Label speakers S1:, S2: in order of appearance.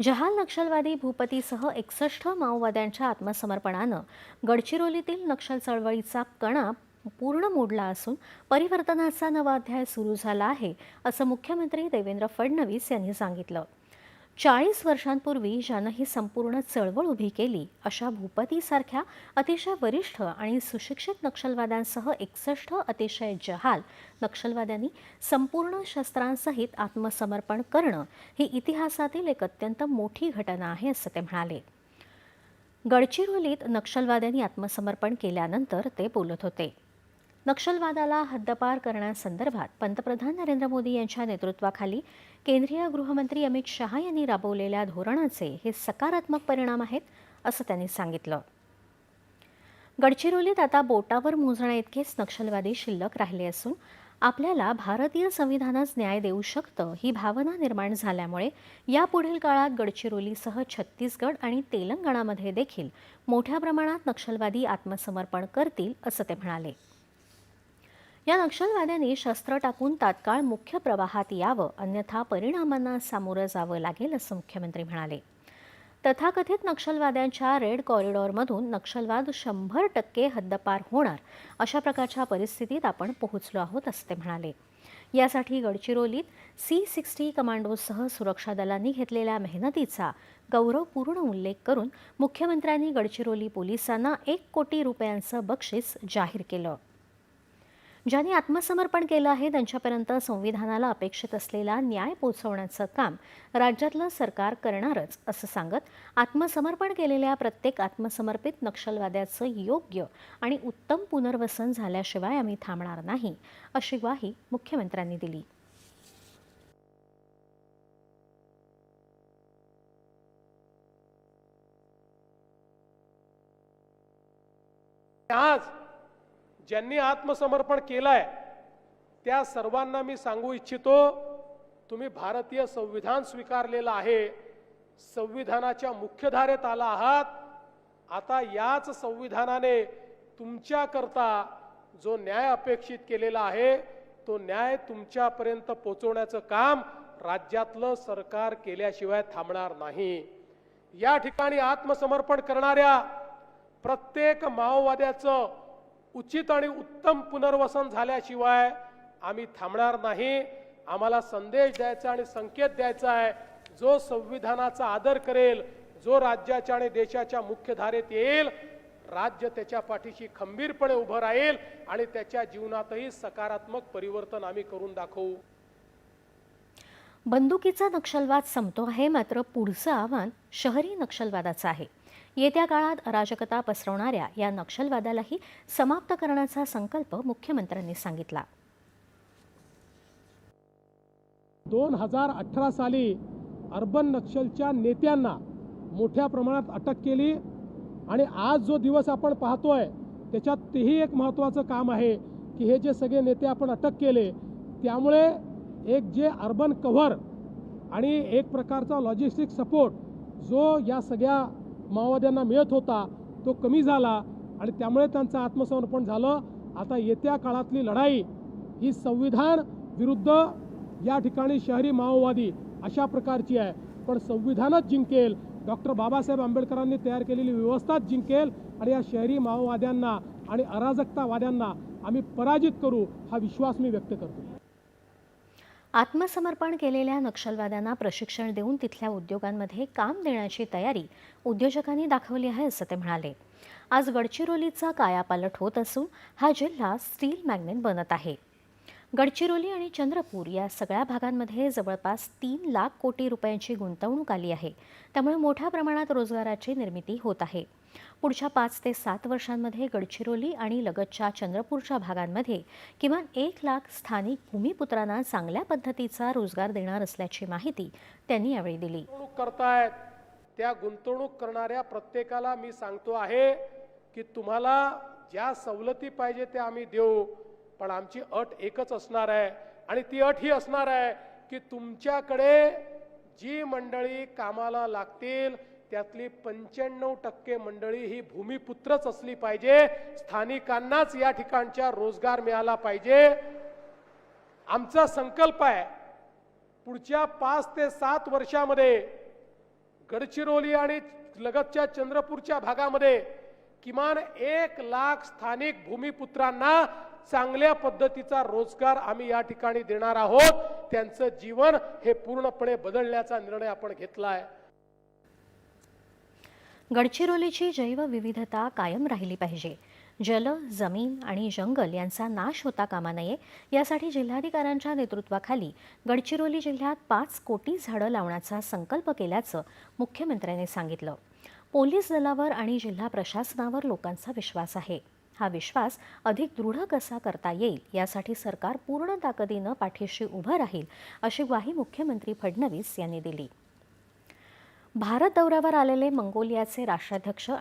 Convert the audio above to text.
S1: जहाल नक्षलवादी भूपतीसह एकसष्ट माओवाद्यांच्या आत्मसमर्पणानं गडचिरोलीतील नक्षल चळवळीचा कणा पूर्ण मोडला असून परिवर्तनाचा नवा अध्याय सुरू झाला आहे असं मुख्यमंत्री देवेंद्र फडणवीस यांनी सांगितलं. चाळीस वर्षांपूर्वी ज्यानं ही संपूर्ण चळवळ उभी केली अशा भूपतीसारख्या अतिशय वरिष्ठ आणि सुशिक्षित नक्षलवाद्यांसह एकसष्ट अतिशय जहाल नक्षलवाद्यांनी संपूर्ण शस्त्रांसहित आत्मसमर्पण करणं ही इतिहासातील एक अत्यंत मोठी घटना आहे असं ते म्हणाले. गडचिरोलीत नक्षलवाद्यांनी आत्मसमर्पण केल्यानंतर ते बोलत होते. नक्षलवादाला हद्दपार करण्यासंदर्भात पंतप्रधान नरेंद्र मोदी यांच्या नेतृत्वाखाली केंद्रीय गृहमंत्री अमित शहा यांनी राबवलेल्या धोरणाचे हे सकारात्मक परिणाम आहेत असं त्यांनी सांगितलं. गडचिरोलीत आता बोटावर मोजण्या इतकेच नक्षलवादी शिल्लक राहिले असून आपल्याला भारतीय संविधानच न्याय देऊ शकतं ही भावना निर्माण झाल्यामुळे यापुढील काळात गडचिरोलीसह छत्तीसगड आणि तेलंगणामध्ये देखील मोठ्या प्रमाणात नक्षलवादी आत्मसमर्पण करतील असं ते म्हणाले. या नक्षलवाद्यांनी शस्त्र टाकून तात्काळ मुख्य प्रवाहात यावं अन्यथा परिणामांना सामोरं जावं लागेल असं मुख्यमंत्री म्हणाले. तथाकथित नक्षलवाद्यांच्या रेड कॉरिडॉरमधून नक्षलवाद शंभर टक्के हद्दपार होणार अशा प्रकारच्या परिस्थितीत आपण पोहोचलो आहोत असं ते म्हणाले. यासाठी गडचिरोलीत सी सिक्स्टी कमांडोसह सुरक्षा दलांनी घेतलेल्या मेहनतीचा गौरवपूर्ण उल्लेख करून मुख्यमंत्र्यांनी गडचिरोली पोलिसांना एक कोटी रुपयांचं बक्षीस जाहीर केलं. ज्यांनी आत्मसमर्पण केलं आहे त्यांच्यापर्यंत संविधानाला अपेक्षित असलेला न्याय पोचवण्याचं काम राज्यातलं सरकार करणारच असं सांगत आत्मसमर्पण केलेल्या प्रत्येक आत्मसमर्पित नक्षलवाद्याचं योग्य आणि उत्तम पुनर्वसन झाल्याशिवाय आम्ही थांबणार नाही अशी ग्वाही मुख्यमंत्र्यांनी दिली.
S2: आज ज्यांनी आत्मसमर्पण केलंय त्या सर्वांना मी सांगू इच्छितो तुम्ही भारतीय संविधान स्वीकारलेलं आहे संविधानाच्या मुख्यधारेत आला आहात आता याच संविधानाने तुमच्याकरता जो न्याय अपेक्षित केलेला आहे तो न्याय तुमच्यापर्यंत पोचवण्याचं काम राज्यातलं सरकार केल्याशिवाय थांबणार नाही. या ठिकाणी आत्मसमर्पण करणाऱ्या प्रत्येक माओवाद्याचं उचित आणि उत्तम पुनर्वसन झाल्याशिवाय आम्ही थांबणार नाही. आम्हाला संदेश द्यायचा आणि संकेत द्यायचा आहे. जो संविधानाचा आदर करेल जो राज्याच्या आणि देशाच्या मुख्यधारेत येईल राज्य त्याच्या पाठीशी खंबीरपणे उभं राहील आणि त्याच्या जीवनातही सकारात्मक परिवर्तन आम्ही करून दाखवू.
S1: बंदुकीचा नक्षलवाद संपतो आहे मात्र पुढचं आव्हान शहरी नक्षलवादाचं आहे. येत्या काळात अराजकता पसरवणाऱ्या या नक्षलवादालाही समाप्त करण्याचा संकल्प मुख्यमंत्र्यांनी सांगितला.
S2: दोन हजार अठरा साली अर्बन नक्षलच्या नेत्यांना मोठ्या प्रमाणात अटक केली आणि आज जो दिवस आपण पाहतोय त्याच्यात तेही एक महत्त्वाचं काम आहे की हे जे सगळे नेते आपण अटक केले त्यामुळे एक जे अर्बन कव्हर आणि एक प्रकारचा लॉजिस्टिक सपोर्ट जो या सगळ्या माओवाद्यांना मिळत होता तो कमी झाला आणि त्यामुळे त्यांचं आत्मसमर्पण झालं. आता येत्या काळातली लढाई ही संविधान विरुद्ध या ठिकाणी शहरी माओवादी अशा प्रकारची आहे. पण संविधानच जिंकेल. डॉक्टर बाबासाहेब आंबेडकरांनी तयार केलेली व्यवस्थाच जिंकेल आणि या शहरी माओवाद्यांना आणि अराजकतावाद्यांना आम्ही पराजित करू हा विश्वास मी व्यक्त करतो.
S1: आत्मसमर्पण केलेल्या नक्षलवाद्यांना प्रशिक्षण देऊन तिथल्या उद्योगांमध्ये काम देण्याची तयारी उद्योजकांनी दाखवली आहे असं ते म्हणाले. आज गडचिरोलीचा कायापालट होत असून हा जिल्हा स्टील मॅग्नेट बनत आहे. गडचिरोली आणि चंद्रपूर या सगळ्या भागांमध्ये जवळपास तीन लाख कोटी रुपयांची गुंतवणूक आली आहे. त्यामुळे मोठ्या प्रमाणात रोजगाराची निर्मिती होत आहे. पुढच्या पाच ते सात वर्षांमध्ये गडचिरोली आणि लगतच्या चंद्रपूरच्या भागांमध्ये किमान एक लाख स्थानिक भूमिपुत्रांना चांगल्या पद्धतीचा रोजगार देणार असल्याची माहिती त्यांनी यावेळी दिली.
S2: गुंतवणूक करतायत. त्या गुंतवणूक करणाऱ्या प्रत्येकाला मी सांगतो आहे की तुम्हाला ज्या सवलती पाहिजे त्या आम्ही देऊ. पण आमची अट एकच असणार आहे आणि ती अट ही असणार आहे की तुमच्याकडे जी मंडळी कामाला लागतील त्यातली पंच्याण्णव टक्के मंडळी ही भूमिपुत्रच असली पाहिजे. स्थानिकांनाच या ठिकाणच्या रोजगार मिळाला पाहिजे. आमचा संकल्प आहे पुढच्या पाच ते सात वर्षामध्ये गडचिरोली आणि लगतच्या चंद्रपूरच्या भागामध्ये किमान एक लाख स्थानिक भूमिपुत्रांना चांगल्या पद्धतीचा रोजगार आम्ही या ठिकाणी देणार आहोत. त्यांचं जीवन हे पूर्णपणे बदलण्याचा निर्णय आपण घेतला आहे
S1: गडचिरोलीची जैवविविधता कायम राहिली पाहिजे. जल जमीन आणि जंगल यांचा नाश होता कामा नये यासाठी जिल्हाधिकाऱ्यांच्या नेतृत्वाखाली गडचिरोली जिल्ह्यात पाच कोटी झाडं लावण्याचा संकल्प केल्याचं मुख्यमंत्र्यांनी सांगितलं. पोलीस दलावर आणि जिल्हा प्रशासनावर लोकांचा विश्वास आहे. हा विश्वास अधिक दृढ कसा करता येईल यासाठी सरकार पूर्ण ताकदीनं पाठीशी उभं राहील अशी ग्वाही मुख्यमंत्री फडणवीस यांनी दिली. भारत दौऱ्यावर आलेले मंगोलियाचे राष्ट्राध्यक्ष